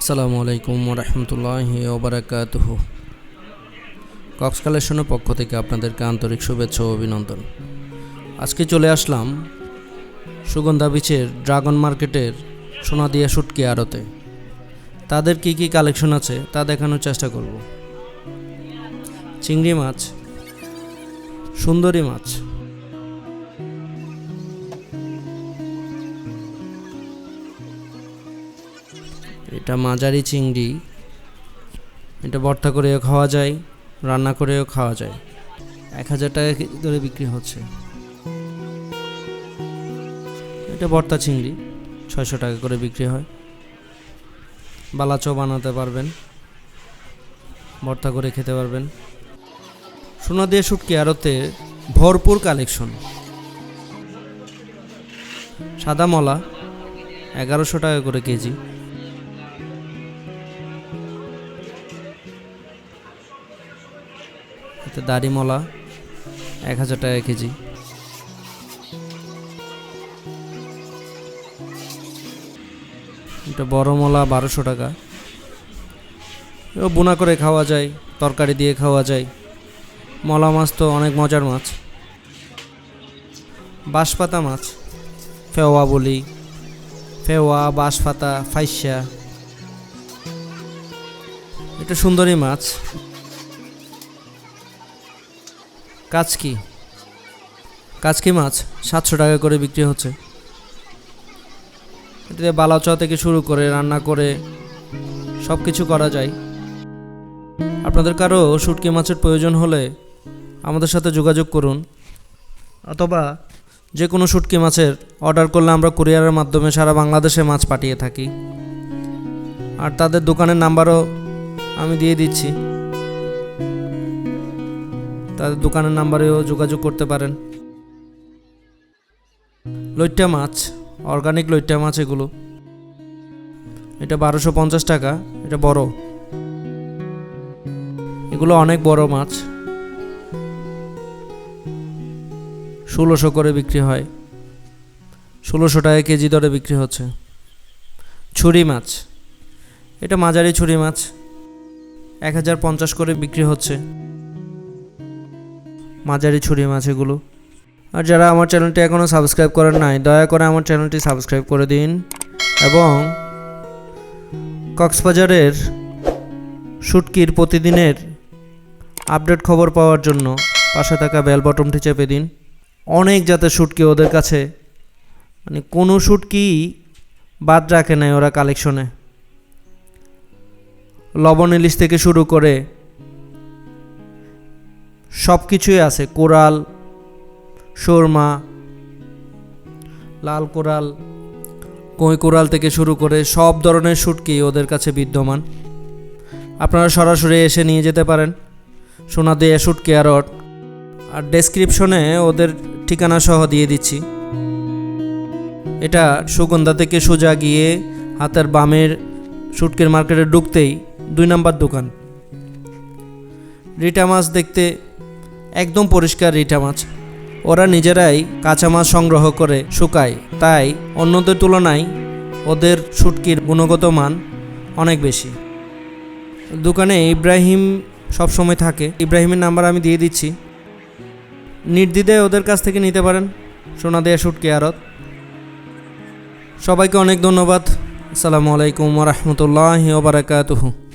আসসালামু আলাইকুম রহমতুল্লাহ ওবরাকাতুহ। কক্স কালেকশনের পক্ষ থেকে আপনাদেরকে আন্তরিক শুভেচ্ছা ও অভিনন্দন। আজকে চলে আসলাম সুগন্ধা বিচের ড্রাগন মার্কেটের সোনাদিয়া শুটকি আড়তে। তাদের কি কি কালেকশন আছে তা দেখানোর চেষ্টা করব। চিংড়ি মাছ, সুন্দরী মাছ এটা মাঝারি চিংড়ি। এটা ভর্তা করেও খাওয়া যায়, রান্না করেও খাওয়া যায়। এক হাজার টাকা কেজি করে বিক্রি হচ্ছে? এটা ভর্তা চিংড়ি, ছয়শো টাকা করে বিক্রি হয়। বালাচও বানাতে পারবেন, ভর্তা করে খেতে পারবেন। সোনা দিয়ে শুটকি আড়তে ভরপুর কালেকশন। সাদা মলা, এগারোশো টাকা করে কেজি। এতে দাড়িমলা এক হাজার টাকা কেজি। এটা বড় মলা, বারোশো টাকা। বোনা করে খাওয়া যায়, তরকারি দিয়ে খাওয়া যায়। মলা মাছ তো অনেক মজার মাছ। বাঁশপাতা মাছ, ফেওয়া বলি, ফেওয়া, বাঁশপাতা, ফাইসা। এটা সুন্দরী মাছ। কাচকি কাচকি মাছ? সাতশো টাকা করে বিক্রি হচ্ছে। এতে বালাচা থেকে শুরু করে রান্না করে সব কিছু করা যায়। আপনাদের কারও শুটকি মাছের প্রয়োজন হলে আমাদের সাথে যোগাযোগ করুন, অথবা যে কোনো শুটকি মাছের অর্ডার করলে আমরা কুরিয়ারের মাধ্যমে সারা বাংলাদেশে মাছ পাঠিয়ে থাকি। আর তাদের দোকানের নাম্বারও আমি দিয়ে দিচ্ছি। তাদের দোকানের নাম্বারেও যোগাযোগ করতে পারেন। লইট্টা মাছ অর্গানিক লইট্টা মাছ এগুলো। এটা বারোশো পঞ্চাশ টাকা, এটা বড়। এগুলো অনেক বড় মাছ। ষোলোশো করে বিক্রি হয়। ষোলোশো টাকা কেজি দরে বিক্রি হচ্ছে। ছুরি মাছ। এটা মাঝারি ছুরি মাছ। এক হাজার পঞ্চাশ করে বিক্রি হচ্ছে। মাঝারি ছুরি মাছ এগুলো আর যারা আমার চ্যানেলটি এখনও সাবস্ক্রাইব করেন নাই, দয়া করে আমার চ্যানেলটি সাবস্ক্রাইব করে দিন এবং কক্সবাজারের শুটকির প্রতিদিনের আপডেট খবর পাওয়ার জন্য পাশে থাকা বেল বটনটি চেপে দিন। অনেক জাতের শুটকি ওদের কাছে। মানে কোনো শুটকি বাদ রাখে নাই ওরা কালেকশনে লবণ ইলিশ থেকে শুরু করে সব কিছুই আছে। কোরাল শর্মা লাল কোরাল, কই কোরাল থেকে শুরু করে সব ধরনের শুটকি ওদের কাছে বিদ্যমান। আপনারা সরাসরি এসে নিয়ে যেতে পারেন। সোনা দিয়ে শুটকি আরট আর ডেসক্রিপশনে ওদের ঠিকানা সহ দিয়ে দিচ্ছি। এটা সুগন্ধা থেকে সোজা গিয়ে হাতের বামের শুটকির মার্কেটে ঢুকতেই দুই নাম্বার দোকান। রিটা মাছ দেখতে একদম পরিষ্কার রিটা মাছ। ওরা নিজেরাই কাঁচা মাছ সংগ্রহ করে শুকায়। তাই অন্যদের তুলনায় ওদের শুটকির গুণগত মান অনেক বেশি। দোকানে ইব্রাহিম সব সময় থাকে। ইব্রাহিমের নাম্বার আমি দিয়ে দিচ্ছি। নির্দ্বিধায় ওদের কাছ থেকে নিতে পারেন সোনা দেয়া শুটকি আরত সবাইকে অনেক ধন্যবাদ। আসসালামু আলাইকুম রহমতুল্লাহ ওবরাকাতুহু